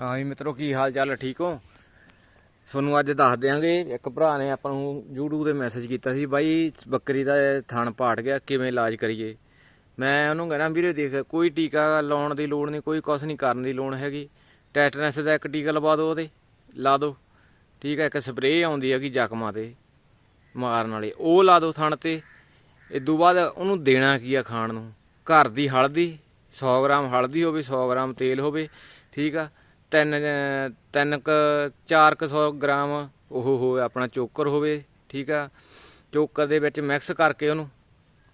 ਹਾਂ ਜੀ, ਮਿੱਤਰੋ, ਕੀ ਹਾਲ ਚਾਲ ਠੀਕ ਹੋ? ਤੁਹਾਨੂੰ ਅੱਜ ਦੱਸ ਦਿਆਂਗੇ, ਇੱਕ ਭਰਾ ਨੇ ਆਪਾਂ ਨੂੰ YouTube ਤੇ ਮੈਸੇਜ ਕੀਤਾ ਸੀ, ਬਾਈ, ਬੱਕਰੀ ਦਾ ਥਣ ਪਾਟ ਗਿਆ, ਕਿਵੇਂ ਇਲਾਜ ਕਰੀਏ? ਮੈਂ ਉਹਨੂੰ ਕਹਿਣਾ, ਵੀਰੇ ਦੇਖ, ਕੋਈ ਟੀਕਾ ਲਾਉਣ ਦੀ ਲੋੜ ਨਹੀਂ, ਕੋਈ ਕੁਛ ਨਹੀਂ ਕਰਨ ਦੀ ਲੋੜ ਹੈਗੀ। ਟੈਟਨਸ ਦਾ ਇੱਕ ਟੀਕਾ ਲਵਾ ਦਿਓ ਉਹਦੇ, ਲਾ ਦਿਓ। ਠੀਕ ਹੈ ਇੱਕ ਸਪਰੇਅ ਆਉਂਦੀ ਹੈਗੀ ਜ਼ਖਮਾਂ ਤੇ, ਮਾਰਨ ਵਾਲੇ, ਉਹ ਲਾ ਦਿਓ ਥਣ ਤੇ। ਇਦੋਂ ਬਾਅਦ ਉਹਨੂੰ ਦੇਣਾ ਕੀ ਆ ਖਾਣ ਨੂੰ? ਘਰ ਦੀ ਹਲਦੀ 100 ਗ੍ਰਾਮ ਹਲਦੀ ਹੋਵੇ 100 ਗ੍ਰਾਮ ਤੇਲ ਹੋਵੇ, ਠੀਕ ਆ। ਤਿੰਨ ਤਿੰਨ ਕ 4 ਕ 100 ਗ੍ਰਾਮ ਉਹ ਹੋਵੇ, ਆਪਣਾ ਚੋਕਰ ਹੋਵੇ, ਠੀਕ ਆ। ਚੋਕਰ ਦੇ ਵਿੱਚ ਮਿਕਸ ਕਰਕੇ ਉਹਨੂੰ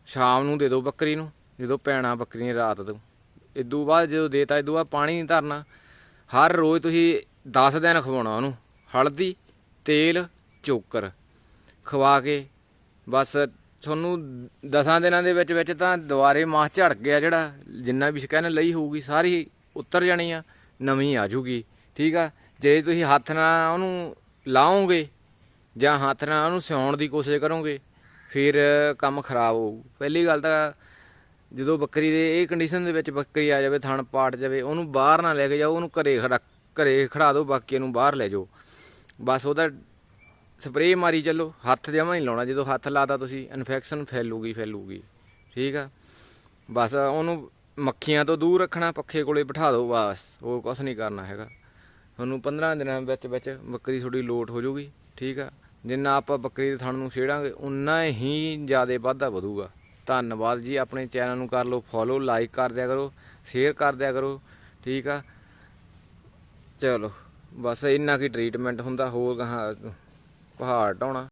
ਸ਼ਾਮ ਨੂੰ ਦੇ ਦਿਓ ਬੱਕਰੀ ਨੂੰ ਜਦੋਂ ਪੈਣਾ ਬੱਕਰੀ ਨੇ ਰਾਤ ਨੂੰ। ਇਦੋਂ ਬਾਅਦ ਜਦੋਂ ਦੇਤਾ ਇਦੋਂ ਬਾਅਦ ਪਾਣੀ ਨਹੀਂ ਧਰਨਾ। ਹਰ ਰੋਜ਼ ਤੁਸੀਂ 10 ਦਿਨ ਖਵਾਉਣਾ ਉਹਨੂੰ, ਹਲਦੀ, ਤੇਲ, ਚੋਕਰ। ਖਵਾ ਕੇ ਬਸ ਤੁਹਾਨੂੰ ਦਸਾਂ ਦਿਨਾਂ ਦੇ ਵਿੱਚ ਵਿੱਚ ਤਾਂ ਦੁਬਾਰੇ ਮਾਸ ਝੜ ਗਿਆ ਜਿਹੜਾ ਜਿੰਨਾ ਵੀ ਸਕੈਨ ਲਈ ਹੋਊਗੀ, ਸਾਰੀ ਉਤਰ ਜਾਣੀ ਆ। ਨਵੀਂ ਆ ਜੂਗੀ, ਠੀਕ ਆ? ਜੇ ਤੁਸੀਂ ਹੱਥ ਨਾਲ ਉਹਨੂੰ ਲਾਓਗੇ ਜਾਂ ਹੱਥ ਨਾਲ ਉਹਨੂੰ ਸਿਉਣ ਦੀ ਕੋਸ਼ਿਸ਼ ਕਰੋਗੇ, ਫਿਰ ਕੰਮ ਖਰਾਬ ਹੋਊ। ਪਹਿਲੀ ਗੱਲ ਤਾਂ ਜਦੋਂ ਬੱਕਰੀ ਦੇ ਇਹ ਕੰਡੀਸ਼ਨ ਦੇ ਵਿੱਚ ਬੱਕਰੀ ਆ ਜਾਵੇ, ਥਣ ਪਾਟ ਜਾਵੇ, ਉਹਨੂੰ ਬਾਹਰ ਨਾ ਲੈ ਕੇ ਜਾਓ, ਉਹਨੂੰ ਘਰੇ ਖੜਾ ਘਰੇ ਖੜਾ ਦਿਓ ਬਾਕੀ ਨੂੰ ਬਾਹਰ ਲੈ ਜਾਓ। ਬਸ ਉਹਦਾ ਸਪਰੇਅ ਮਾਰੀ ਚੱਲੋ, ਹੱਥ ਜਮਾ ਨਹੀਂ ਲਾਉਣਾ। ਜਦੋਂ ਹੱਥ ਲਾਦਾ ਤੁਸੀਂ ਇਨਫੈਕਸ਼ਨ ਫੈਲੂਗੀ ਫੈਲੂਗੀ, ਠੀਕ ਆ? ਬਸ ਉਹਨੂੰ ਮੱਖੀਆਂ ਤੋਂ ਦੂਰ ਰੱਖਣਾ, ਪੱਖੇ ਕੋਲੇ ਬਿਠਾ ਦਿਓ ਬਸ, ਹੋਰ ਕੁਝ ਨਹੀਂ ਕਰਨਾ ਹੈਗਾ। ਤੁਹਾਨੂੰ 15 ਦਿਨਾਂ ਵਿੱਚ ਵਿੱਚ ਬੱਕਰੀ ਤੁਹਾਡੀ ਲੋਟ ਹੋ ਜਾਊਗੀ, ਠੀਕ ਆ? ਜਿੰਨਾ ਆਪਾਂ ਬੱਕਰੀ ਦੇ ਥਣ ਨੂੰ ਛੇੜਾਂਗੇ ਉਨਾ ਹੀ ਜ਼ਿਆਦਾ ਵਾਧਾ ਵਧੂਗਾ। ਧੰਨਵਾਦ ਜੀ, ਆਪਣੇ ਚੈਨਲ ਨੂੰ ਕਰ ਲਓ ਫੋਲੋ ਲਾਈਕ ਕਰ ਦਿਆ ਕਰੋ ਸ਼ੇਅਰ ਕਰ ਦਿਆ ਕਰੋ, ਠੀਕ ਆ? ਚਲੋ, ਬਸ ਇੰਨਾ ਕੀ ਟ੍ਰੀਟਮੈਂਟ ਹੁੰਦਾ, ਹੋਰ ਪਹਾੜ ਢਾਉਣਾ।